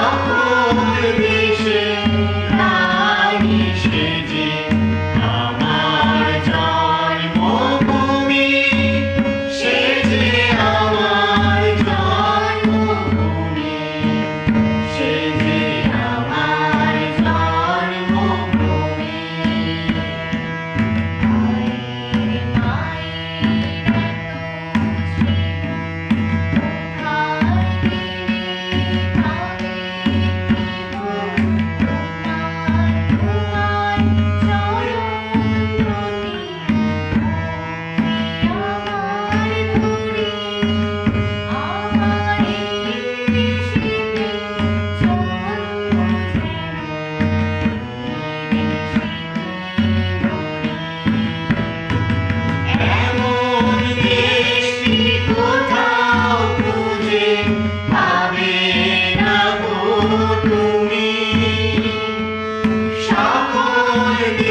자. তুমি সকল